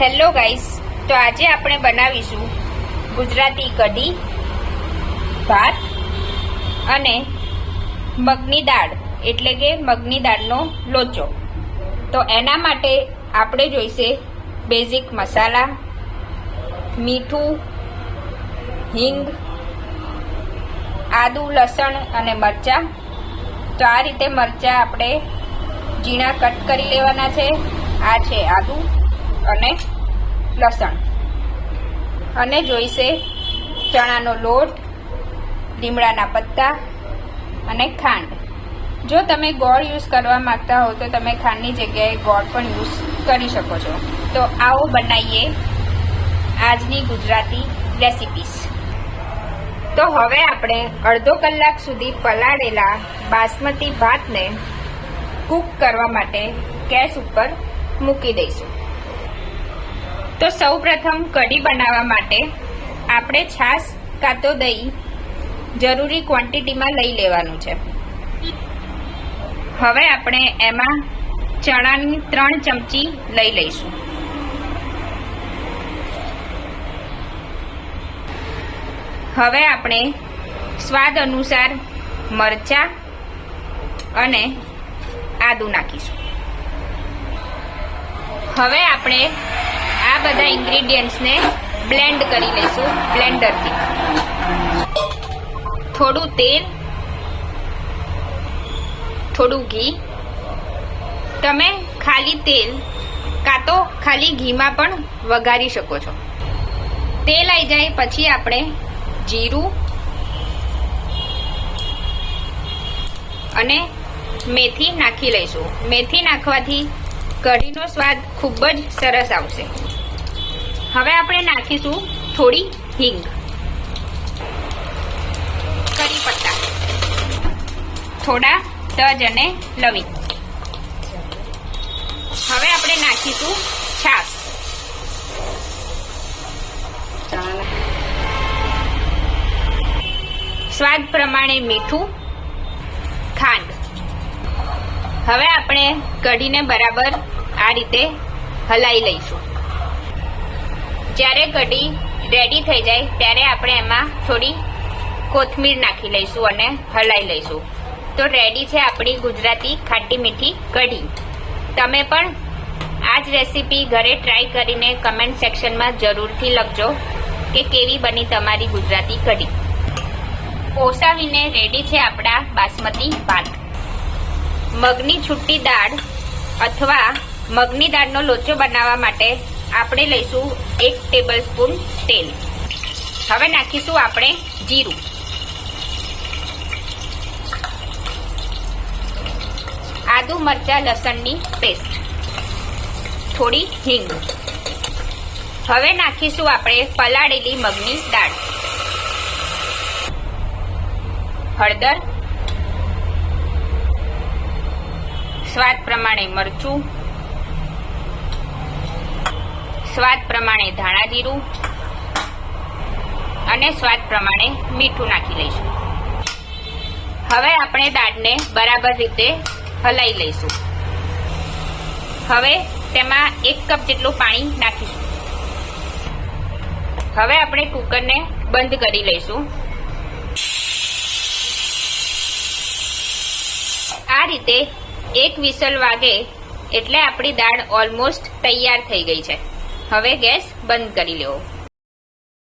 Hello guys, તો આજે આપણે બનાવીશું ગુજરાતી કઢી, ભાત અને મગની દાળ, એટલે કે મગની દાળનો લોચો. તો એના માટે આપણે જોઈશે બેઝિક મસાલા, મીઠું, હિંગ, આદુ, લસણ અને મરચાં. તો આ રીતે મરચાં આપણે ઝીણા કટ કરી લેવાના છે. આ છે આદુ. અને લસણ. અને જોઈશે ચણાનો લોટ, લીમડાના પત્તા અને ખાંડ. જો તમે ગોળ યુઝ કરવા માંગતા હો, તો તમે ખાંડની જગ્યાએ ગોળ પણ યુઝ કરી શકો છો. તો આવો બનાવીએ આજની ગુજરાતી રેસિપીસ તો હવે આપણે અડધો કલાક સુધી પલાળેલા બાસમતી ભાતને કૂક કરવા માટે ગેસ ઉપર મૂકી દઈશું. તો સૌ પ્રથમ કઢી બનાવવા માટે આપણે છાશ કાં તો દહીં જરૂરી ક્વોન્ટિટીમાં લઈ લેવાનું છે. હવે આપણે એમાં ચણાની ત્રણ ચમચી લઈ લઈશું. હવે આપણે સ્વાદ અનુસાર મરચા અને આદુ નાખીશું. હવે આપણે આ બધા ઇન્ગ્રીડિયન્ટ્સને બ્લેન્ડ કરી લઈશું બ્લેન્ડરથી થોડું તેલ, થોડું ઘી. તમે ખાલી તેલ કાં તો ખાલી ઘીમાં પણ વઘારી શકો છો. તેલ આવી જાય પછી આપણે જીરું અને મેથી નાખી લઈશું. મેથી નાખવાથી કઢીનો સ્વાદ ખૂબ જ સરસ આવશે. હવે આપણે નાખીશું થોડી હિંગ. કરી પત્તા. થોડા તજ અને લવિંગ. હવે આપણે નાખીશું છાશ. સ્વાદ પ્રમાણે મીઠું, ખાંડ. હવે આપણે કઢીને બરાબર આ રીતે હલાવી લઈશું. જ્યારે કઢી રેડી થઈ જાય, ત્યારે આપણે એમાં થોડી કોથમીર નાખી લઈશું અને હલાઈ લઈશું. તો રેડી છે આપણી ગુજરાતી ખાટી મીઠી કઢી. તમે પણ આ જ રેસીપી ઘરે ટ્રાય કરીને કમેન્ટ સેક્શનમાં જરૂરથી લખજો કે કેવી બની તમારી ગુજરાતી કઢી. ઓસાવીને રેડી છે આપણા બાસમતી ભાત. મગની છુટ્ટી દાળ અથવા મગની દાળનો લોચો બનાવવા માટે આપણે લઈશું એક ટેબલ સ્પૂન તેલ. હવે નાખીશું આપણે જીરું. આદુ મરચા લસણની પેસ્ટ થોડી હિંગ. હવે નાખીશું આપણે પલાળેલી મગની દાળ. હળદર. સ્વાદ પ્રમાણે મરચું. સ્વાદ પ્રમાણે ધાણા જીરું અને સ્વાદ પ્રમાણે મીઠું નાખી લઈશું. હવે આપણે દાળને બરાબર રીતે હલાઈ લઈશું. હવે તેમાં એક કપ જેટલું પાણી નાખીશું. હવે આપણે કુકરને બંધ કરી લઈશું. આ રીતે એક વિસલ વાગે એટલે આપણી દાળ ઓલમોસ્ટ તૈયાર થઈ ગઈ છે. હવે ગેસ બંધ કરી લેવો